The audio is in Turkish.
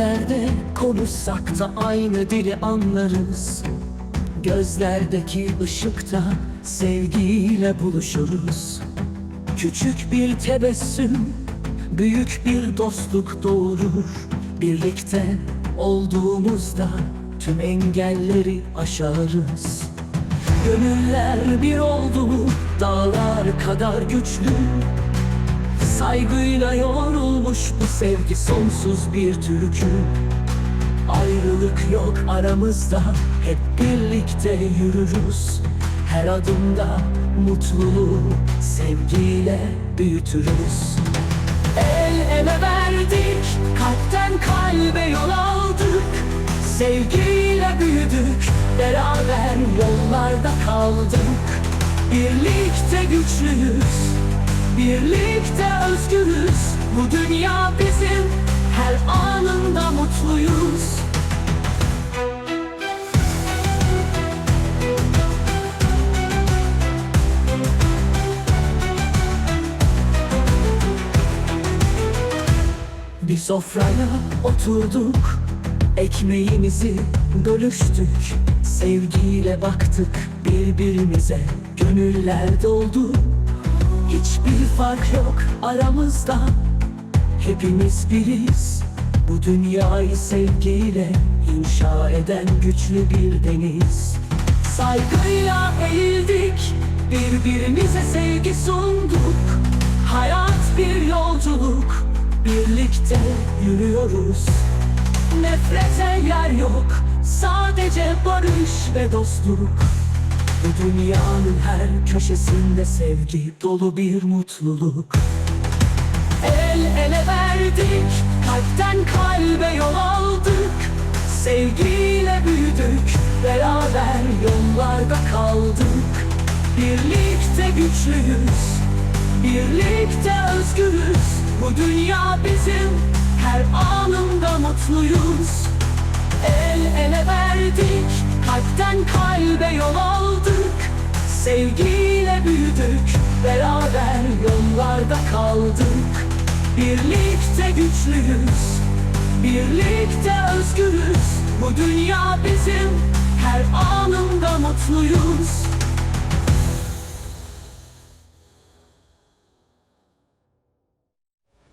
Nerelerde konuşsak da aynı dili anlarız. Gözlerdeki ışıkta sevgiyle buluşuruz. Küçük bir tebessüm, büyük bir dostluk doğurur. Birlikte olduğumuzda tüm engelleri aşarız. Gönüller bir oldu dağlar kadar güçlü Saygıyla yoğrulmuş bu sevgi sonsuz bir türkü. Ayrılık yok aramızda hep birlikte yürürüz. Her adımda mutluluğu sevgiyle büyütürüz. El ele verdik kalpten kalbe yol aldık. Sevgiyle Birlikte özgürüz. Bu dünya bizim. Her anında mutluyuz. Bir sofraya oturduk. Ekmeğimizi bölüştük. Sevgiyle baktık birbirimize. Gönüller doldu Hiçbir fark yok aramızda. Hepimiz biriz. Bu dünyayı sevgiyle inşa eden güçlü bir deniz. Saygıyla eğildik Birbirimize sevgi sunduk. Hayat bir yolculuk Birlikte yürüyoruz. Nefrete yer yok Sadece barış ve dostluk bu dünyanın her köşesinde sevgi dolu bir mutluluk. El ele verdik, kalpten kalbe yol aldık. Sevgiyle büyüdük, beraber yollarda kaldık. Birlikte güçlüyüz, birlikte özgürüz. Bu dünya bizim, her anında mutluyuz. El ele verdik, kalpten kalbe yol aldık Sevgiyle büyüdük, beraber yollarda kaldık. Birlikte güçlüyüz, birlikte özgürüz. Bu dünya bizim, her anında mutluyuz